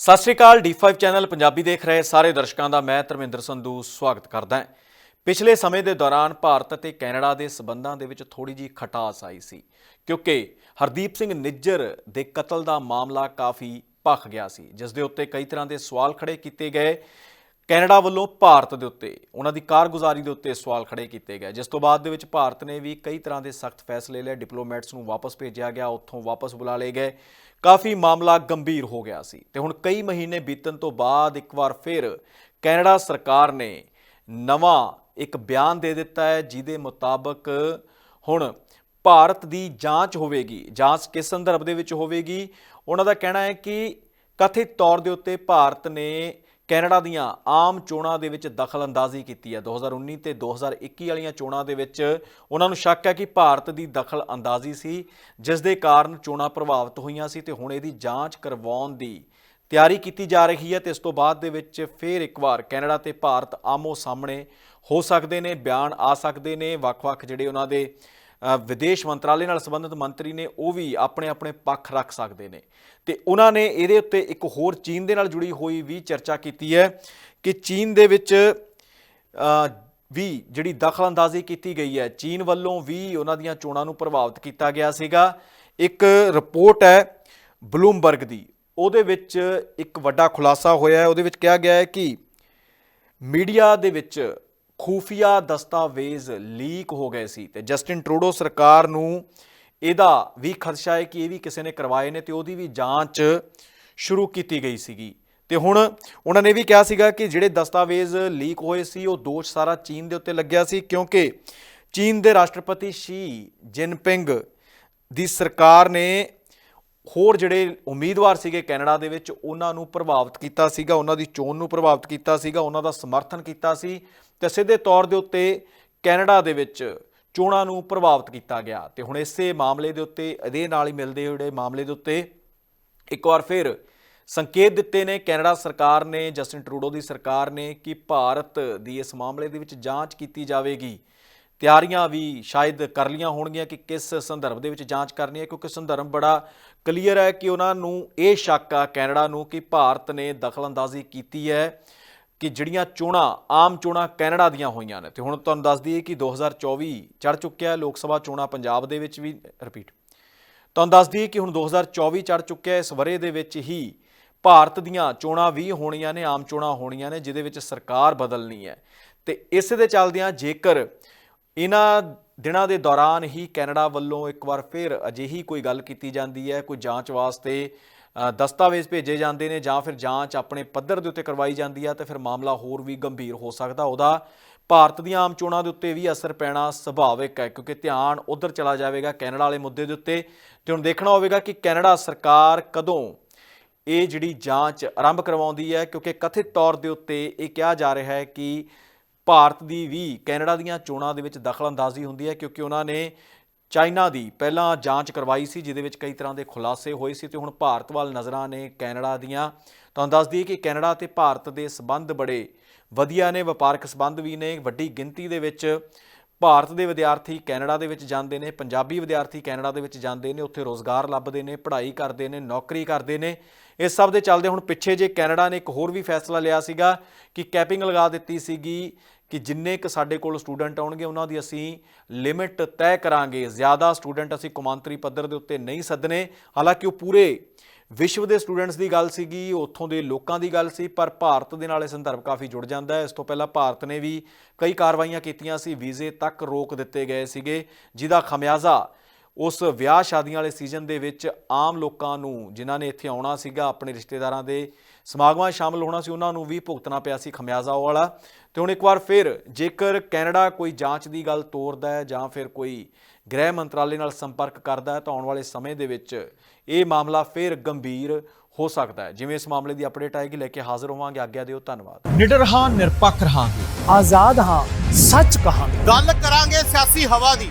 ਸਤਿ ਸ਼੍ਰੀ ਅਕਾਲ D5 channel Punjabi ਦੇਖ ਰਹੇ ਸਾਰੇ ਦਰਸ਼ਕਾਂ ਦਾ ਮੈਂ ਧਰਮਿੰਦਰ ਸੰਧੂ ਸਵਾਗਤ ਕਰਦਾ ਹਾਂ। ਪਿਛਲੇ ਸਮੇਂ ਦੇ ਦੌਰਾਨ ਭਾਰਤ ਅਤੇ ਕੈਨੇਡਾ ਦੇ ਸਬੰਧਾਂ ਦੇ ਵਿੱਚ ਥੋੜੀ ਜੀ ਖਟਾਸ ਆਈ ਸੀ, ਕਿਉਂਕਿ ਹਰਦੀਪ ਸਿੰਘ ਨਿੱਜਰ ਦੇ ਕਤਲ ਦਾ ਮਾਮਲਾ ਕਾਫੀ ਭਖ ਗਿਆ ਸੀ, ਜਿਸ ਦੇ ਉੱਤੇ ਕਈ ਤਰ੍ਹਾਂ ਦੇ ਸਵਾਲ ਖੜੇ ਕੀਤੇ ਗਏ। ਕੈਨੇਡਾ ਵੱਲੋਂ ਭਾਰਤ ਦੇ ਉੱਤੇ, ਉਹਨਾਂ ਦੀ ਕਾਰਗੁਜ਼ਾਰੀ ਦੇ ਉੱਤੇ ਸਵਾਲ ਖੜੇ ਕੀਤੇ ਗਏ, ਜਿਸ ਤੋਂ ਬਾਅਦ ਦੇ ਵਿੱਚ ਭਾਰਤ ਨੇ ਵੀ ਕਈ ਤਰ੍ਹਾਂ ਦੇ ਸਖਤ ਫੈਸਲੇ ਲਏ, ਡਿਪਲੋਮੈਟਸ ਨੂੰ ਵਾਪਸ ਭੇਜਿਆ ਗਿਆ, ਉੱਥੋਂ ਵਾਪਸ ਬੁਲਾ ਲਏ ਗਏ। ਕਾਫੀ ਮਾਮਲਾ ਗੰਭੀਰ ਹੋ ਗਿਆ ਸੀ ਤੇ ਹੁਣ ਕਈ ਮਹੀਨੇ ਬੀਤਣ ਤੋਂ ਬਾਅਦ ਇੱਕ ਵਾਰ ਫਿਰ ਕੈਨੇਡਾ ਸਰਕਾਰ ਨੇ ਨਵਾਂ ਇੱਕ ਬਿਆਨ ਦੇ ਦਿੱਤਾ ਹੈ, ਜਿਹਦੇ ਮੁਤਾਬਕ ਹੁਣ ਭਾਰਤ ਦੀ ਜਾਂਚ ਹੋਵੇਗੀ, ਜਾਂਚ ਕਿਸ ਸੰਦਰਭ ਦੇ ਵਿੱਚ ਹੋਵੇਗੀ? ਉਹਨਾਂ ਦਾ ਕਹਿਣਾ ਹੈ ਕਿ ਕਥਿਤ ਤੌਰ ਦੇ ਉੱਤੇ ਭਾਰਤ ਨੇ ਕੈਨੇਡਾ ਦੀਆਂ ਆਮ ਚੋਣਾਂ ਦੇ ਵਿੱਚ ਦਖਲਅੰਦਾਜ਼ੀ ਕੀਤੀ ਹੈ। 2019 ਤੇ 2021 ਵਾਲੀਆਂ ਚੋਣਾਂ ਦੇ ਵਿੱਚ ਉਹਨਾਂ ਨੂੰ ਸ਼ੱਕ ਹੈ ਕਿ ਭਾਰਤ ਦੀ ਦਖਲਅੰਦਾਜ਼ੀ ਸੀ, ਜਿਸ ਦੇ ਕਾਰਨ ਚੋਣਾਂ ਪ੍ਰਭਾਵਿਤ ਹੋਈਆਂ ਸੀ ਤੇ ਹੁਣ ਇਹਦੀ ਜਾਂਚ ਕਰਵਾਉਣ ਦੀ ਤਿਆਰੀ ਕੀਤੀ ਜਾ ਰਹੀ ਹੈ ਤੇ ਇਸ ਤੋਂ ਬਾਅਦ ਦੇ ਵਿੱਚ ਫਿਰ ਇੱਕ ਵਾਰ ਕੈਨੇਡਾ ਤੇ ਭਾਰਤ ਆਮੋ ਸਾਹਮਣੇ ਹੋ ਸਕਦੇ ਨੇ, ਬਿਆਨ ਆ ਸਕਦੇ ਨੇ। ਵੱਖ-ਵੱਖ ਜਿਹੜੇ ਉਹਨਾਂ ਦੇ ਵਿਦੇਸ਼ ਮੰਤਰਾਲੇ ਨਾਲ ਸੰਬੰਧਿਤ ਮੰਤਰੀ ਨੇ ਉਹ ਵੀ ਆਪਣੇ ਆਪਣੇ ਪੱਖ ਰੱਖ ਸਕਦੇ ਨੇ। ਤੇ ਉਹਨਾਂ ਨੇ ਇਹਦੇ ਉੱਤੇ ਇੱਕ ਹੋਰ ਚੀਨ ਦੇ ਨਾਲ ਜੁੜੀ ਹੋਈ ਵੀ ਚਰਚਾ ਕੀਤੀ ਹੈ ਕਿ ਚੀਨ ਦੇ ਵਿੱਚ ਵੀ ਜਿਹੜੀ ਦਖਲਅੰਦਾਜ਼ੀ ਕੀਤੀ ਗਈ ਹੈ, ਚੀਨ ਵੱਲੋਂ ਵੀ ਉਹਨਾਂ ਦੀਆਂ ਚੋਣਾਂ ਨੂੰ ਪ੍ਰਭਾਵਿਤ ਕੀਤਾ ਗਿਆ ਸੀਗਾ। ਇੱਕ ਰਿਪੋਰਟ ਹੈ ਬਲੂਮਬਰਗ ਦੀ। ਉਹਦੇ ਵਿੱਚ ਇੱਕ ਵੱਡਾ ਖੁਲਾਸਾ ਹੋਇਆ ਹੈ। ਉਹਦੇ ਵਿੱਚ ਕਿਹਾ ਗਿਆ ਹੈ ਕਿ ਮੀਡੀਆ ਦੇ ਵਿੱਚ ਖੂਫੀਆ ਦਸਤਾਵੇਜ਼ ਲੀਕ ਹੋ ਗਏ ਸੀ ਤੇ ਜਸਟਿਨ ਟਰੂਡੋ ਸਰਕਾਰ ਨੂੰ ਇਹਦਾ ਵੀ ਖਦਸ਼ਾ ਹੈ ਕਿ ਇਹ ਵੀ ਕਿਸੇ ਨੇ ਕਰਵਾਏ ਨੇ ਤੇ ਉਹਦੀ ਵੀ ਜਾਂਚ ਸ਼ੁਰੂ ਕੀਤੀ ਗਈ ਸੀਗੀ। ਤੇ ਹੁਣ ਉਹਨਾਂ ਨੇ ਵੀ ਕਿਹਾ ਸੀਗਾ ਕਿ ਜਿਹੜੇ ਦਸਤਾਵੇਜ਼ ਲੀਕ ਹੋਏ ਸੀ, ਉਹ ਦੋਸ਼ ਸਾਰਾ ਚੀਨ ਦੇ ਉੱਤੇ ਲੱਗਿਆ ਸੀ ਕਿਉਂਕਿ ਚੀਨ ਦੇ ਰਾਸ਼ਟਰਪਤੀ ਸ਼ੀ ਜਿਨਪਿੰਗ ਦੀ ਸਰਕਾਰ ਨੇ ਹੋਰ ਜਿਹੜੇ ਉਮੀਦਵਾਰ ਸੀਗੇ ਕੈਨੇਡਾ ਦੇ ਵਿੱਚ, ਉਹਨਾਂ ਨੂੰ ਪ੍ਰਭਾਵਿਤ ਕੀਤਾ ਸੀਗਾ, ਉਹਨਾਂ ਦੀ ਚੋਣ ਨੂੰ ਪ੍ਰਭਾਵਿਤ ਕੀਤਾ ਸੀਗਾ, ਉਹਨਾਂ ਦਾ ਸਮਰਥਨ ਕੀਤਾ ਸੀ। ਤੇ ਸਿੱਧੇ ਤੌਰ ਦੇ ਉੱਤੇ ਕੈਨੇਡਾ ਦੇ ਵਿੱਚ ਚੋਣਾਂ ਨੂੰ ਪ੍ਰਭਾਵਿਤ ਕੀਤਾ ਗਿਆ। ਤੇ ਹੁਣ ਇਸੇ ਮਾਮਲੇ ਦੇ ਉੱਤੇ, ਇਹਦੇ ਨਾਲ ਹੀ ਮਿਲਦੇ ਜਿਹੜੇ ਮਾਮਲੇ ਦੇ ਉੱਤੇ ਇੱਕ ਵਾਰ ਫਿਰ ਸੰਕੇਤ ਦਿੱਤੇ ਨੇ। ਕੈਨੇਡਾ ਸਰਕਾਰ ਨੇ, ਜਸਟਿਨ ਟਰੂਡੋ ਦੀ ਸਰਕਾਰ ਨੇ ਕਿ ਭਾਰਤ ਦੀ ਇਸ ਮਾਮਲੇ ਦੇ ਵਿੱਚ ਜਾਂਚ ਕੀਤੀ ਜਾਵੇਗੀ। ਤਿਆਰੀਆਂ ਵੀ ਸ਼ਾਇਦ ਕਰ ਲੀਆਂ ਹੋਣਗੀਆਂ ਕਿ ਕਿਸ ਸੰਦਰਭ ਦੇ ਵਿੱਚ ਜਾਂਚ ਕਰਨੀ ਹੈ, ਕਿਉਂਕਿ ਸੰਦਰਭ ਬੜਾ ਕਲੀਅਰ ਹੈ ਕਿ ਉਹਨਾਂ ਨੂੰ ਇਹ ਸ਼ੱਕ ਆ ਕੈਨੇਡਾ ਨੂੰ ਕਿ ਭਾਰਤ ਨੇ ਦਖਲਅੰਦਾਜ਼ੀ ਕੀਤੀ ਹੈ। ਕਿ ਜਿਹੜੀਆਂ ਚੋਣਾਂ, ਆਮ ਚੋਣਾਂ ਕੈਨੇਡਾ ਦੀਆਂ ਹੋਈਆਂ ਨੇ। ਤੇ ਹੁਣ ਤੁਹਾਨੂੰ ਦੱਸ ਦਈਏ ਕਿ 2024 ਚੜ ਚੁੱਕਿਆ ਲੋਕ ਸਭਾ ਚੋਣਾਂ ਪੰਜਾਬ ਦੇ ਵਿੱਚ ਵੀ ਰਿਪੀਟ ਤੁਹਾਨੂੰ ਦੱਸ ਦਈਏ ਕਿ ਹੁਣ 2024 ਚੜ ਚੁੱਕਿਆ ਇਸ ਵਰੇ ਦੇ ਵਿੱਚ ਹੀ ਭਾਰਤ ਦੀਆਂ ਚੋਣਾਂ ਵੀ ਹੋਣੀਆਂ ਨੇ, ਆਮ ਚੋਣਾਂ ਹੋਣੀਆਂ ਨੇ, ਜਿਹਦੇ ਵਿੱਚ ਸਰਕਾਰ ਬਦਲਣੀ ਹੈ। ਤੇ ਇਸ ਦੇ ਚੱਲਦਿਆਂ ਜੇਕਰ ਇਹਨਾਂ ਦਿਨਾਂ ਦੇ ਦੌਰਾਨ ਹੀ ਕੈਨੇਡਾ ਵੱਲੋਂ ਇੱਕ ਵਾਰ ਫਿਰ ਅਜਿਹੀ ਕੋਈ ਗੱਲ ਕੀਤੀ ਜਾਂਦੀ ਹੈ, ਕੋਈ ਜਾਂਚ ਵਾਸਤੇ ਦਸਤਾਵੇਜ਼ ਭੇਜੇ ਜਾਂਦੇ ਨੇ ਜਾਂ ਫਿਰ ਜਾਂਚ ਆਪਣੇ ਪੱਧਰ ਦੇ ਉੱਤੇ ਕਰਵਾਈ ਜਾਂਦੀ ਹੈ ਤੇ ਫਿਰ ਮਾਮਲਾ ਹੋਰ ਵੀ ਗੰਭੀਰ ਹੋ ਸਕਦਾ। ਉਹਦਾ ਭਾਰਤ ਦੀਆਂ ਆਮ ਚੋਣਾਂ ਦੇ ਉੱਤੇ ਵੀ ਅਸਰ ਪੈਣਾ ਸੁਭਾਵਿਕ ਹੈ, ਕਿਉਂਕਿ ਧਿਆਨ ਉਧਰ ਚਲਾ ਜਾਵੇਗਾ ਕੈਨੇਡਾ ਵਾਲੇ ਮੁੱਦੇ ਦੇ ਉੱਤੇ। ਤੇ ਹੁਣ ਦੇਖਣਾ ਹੋਵੇਗਾ ਕਿ ਕੈਨੇਡਾ ਸਰਕਾਰ ਕਦੋਂ ਇਹ ਜਿਹੜੀ ਜਾਂਚ ਆਰੰਭ ਕਰਵਾਉਂਦੀ ਹੈ, ਕਿਉਂਕਿ ਕਥਿਤ ਤੌਰ ਦੇ ਉੱਤੇ ਇਹ ਕਿਹਾ ਜਾ ਰਿਹਾ ਹੈ ਕਿ ਭਾਰਤ ਦੀ ਵੀ ਕੈਨੇਡਾ ਦੀਆਂ ਚੋਣਾਂ ਦੇ ਵਿੱਚ ਦਖਲਅੰਦਾਜ਼ੀ ਹੁੰਦੀ ਹੈ, ਕਿਉਂਕਿ ਉਹਨਾਂ ਨੇ ਚਾਈਨਾ ਦੀ ਪਹਿਲਾਂ ਜਾਂਚ ਕਰਵਾਈ ਸੀ, ਜਿਹਦੇ ਵਿੱਚ ਕਈ ਤਰ੍ਹਾਂ ਦੇ ਖੁਲਾਸੇ ਹੋਏ ਸੀ ਤੇ ਹੁਣ ਭਾਰਤ ਵੱਲ ਨਜ਼ਰਾਂ ਨੇ ਕੈਨੇਡਾ ਦੀਆਂ। ਤੁਹਾਨੂੰ ਦੱਸ ਦਈਏ ਕਿ ਕੈਨੇਡਾ ਤੇ ਭਾਰਤ ਦੇ ਸਬੰਧ ਬੜੇ ਵਧੀਆ ਨੇ, ਵਪਾਰਕ ਸਬੰਧ ਵੀ ਨੇ, ਵੱਡੀ ਗਿਣਤੀ ਦੇ ਵਿੱਚ ਭਾਰਤ ਦੇ ਵਿਦਿਆਰਥੀ ਕੈਨੇਡਾ ਦੇ ਵਿੱਚ ਜਾਂਦੇ ਨੇ, ਪੰਜਾਬੀ ਵਿਦਿਆਰਥੀ ਕੈਨੇਡਾ ਦੇ ਵਿੱਚ ਜਾਂਦੇ ਨੇ, ਉੱਥੇ ਰੋਜ਼ਗਾਰ ਲੱਭਦੇ ਨੇ, ਪੜ੍ਹਾਈ ਕਰਦੇ ਨੇ, ਨੌਕਰੀ ਕਰਦੇ ਨੇ। ਇਸ ਸਭ ਦੇ ਚੱਲਦੇ ਹੁਣ ਪਿੱਛੇ ਜੇ ਕੈਨੇਡਾ ਨੇ ਇੱਕ ਹੋਰ ਵੀ ਫੈਸਲਾ ਲਿਆ ਸੀਗਾ ਕਿ ਕੈਪਿੰਗ ਲਗਾ ਦਿੱਤੀ ਸੀਗੀ ਕਿ ਜਿੰਨੇ ਕ ਸਾਡੇ ਕੋਲ ਸਟੂਡੈਂਟ ਆਉਣਗੇ, ਉਹਨਾਂ ਦੀ ਅਸੀਂ ਲਿਮਿਟ ਤੈਅ ਕਰਾਂਗੇ। ਜ਼ਿਆਦਾ ਸਟੂਡੈਂਟ ਅਸੀਂ ਕੌਮਾਂਤਰੀ ਪੱਧਰ ਦੇ ਉੱਤੇ ਨਹੀਂ ਸੱਦਨੇ। ਹਾਲਾਂਕਿ ਉਹ ਪੂਰੇ ਵਿਸ਼ਵ ਦੇ ਸਟੂਡੈਂਟਸ ਦੀ ਗੱਲ ਸੀਗੀ, ਉੱਥੋਂ ਦੇ ਲੋਕਾਂ ਦੀ ਗੱਲ ਸੀ, ਪਰ ਭਾਰਤ ਦੇ ਨਾਲ ਇਹ ਸੰਦਰਭ ਕਾਫੀ ਜੁੜ ਜਾਂਦਾ ਹੈ। ਇਸ ਤੋਂ ਪਹਿਲਾਂ ਭਾਰਤ ਨੇ ਵੀ ਕਈ ਕਾਰਵਾਈਆਂ ਕੀਤੀਆਂ ਸੀ, ਵੀਜ਼ੇ ਤੱਕ ਰੋਕ ਦਿੱਤੇ ਗਏ ਸੀਗੇ, ਜਿਹਦਾ ਖਮਿਆਜ਼ਾ ਉਸ ਵਿਆਹ ਸ਼ਾਦੀਆਂ ਵਾਲੇ ਸੀਜ਼ਨ ਦੇ ਵਿੱਚ ਆਮ ਲੋਕਾਂ ਨੂੰ, ਜਿਨ੍ਹਾਂ ਨੇ ਇੱਥੇ ਆਉਣਾ ਸੀਗਾ, ਆਪਣੇ ਰਿਸ਼ਤੇਦਾਰਾਂ ਦੇ ਸਮਾਗਮਾਂ 'ਚ ਸ਼ਾਮਲ ਹੋਣਾ ਸੀ, ਉਹਨਾਂ ਨੂੰ ਵੀ ਭੁਗਤਣਾ ਪਿਆ ਸੀ ਖਮਿਆਜ਼ਾ ਉਹ ਵਾਲਾ। ਤੇ ਹੁਣ ਇੱਕ ਵਾਰ ਫਿਰ ਜੇਕਰ ਕੈਨੇਡਾ ਕੋਈ ਜਾਂਚ ਦੀ ਗੱਲ ਤੋਰਦਾ ਹੈ ਜਾਂ ਫਿਰ ਕੋਈ ਗ੍ਰਹਿ ਮੰਤਰਾਲੇ ਨਾਲ ਸੰਪਰਕ ਕਰਦਾ ਹੈ ਤਾਂ ਆਉਣ ਵਾਲੇ ਸਮੇਂ ਦੇ ਵਿੱਚ ਇਹ ਮਾਮਲਾ ਫਿਰ ਗੰਭੀਰ ਹੋ ਸਕਦਾ ਹੈ। ਜਿਵੇਂ ਇਸ ਮਾਮਲੇ ਦੀ ਅਪਡੇਟ ਆਏਗੀ ਲੈ ਕੇ ਹਾਜ਼ਰ ਹੋਵਾਂਗੇ। ਆਗਿਆ ਦਿਓ ਧੰਨਵਾਦ। ਨਿਡਰ ਹਾਂ ਨਿਰਪੱਖ ਰਹਾਂਗੇ। ਆਜ਼ਾਦ ਹਾਂ ਸੱਚ ਕਹਾਂਗੇ। ਗੱਲ ਕਰਾਂਗੇ ਸਿਆਸੀ ਹਵਾ ਦੀ।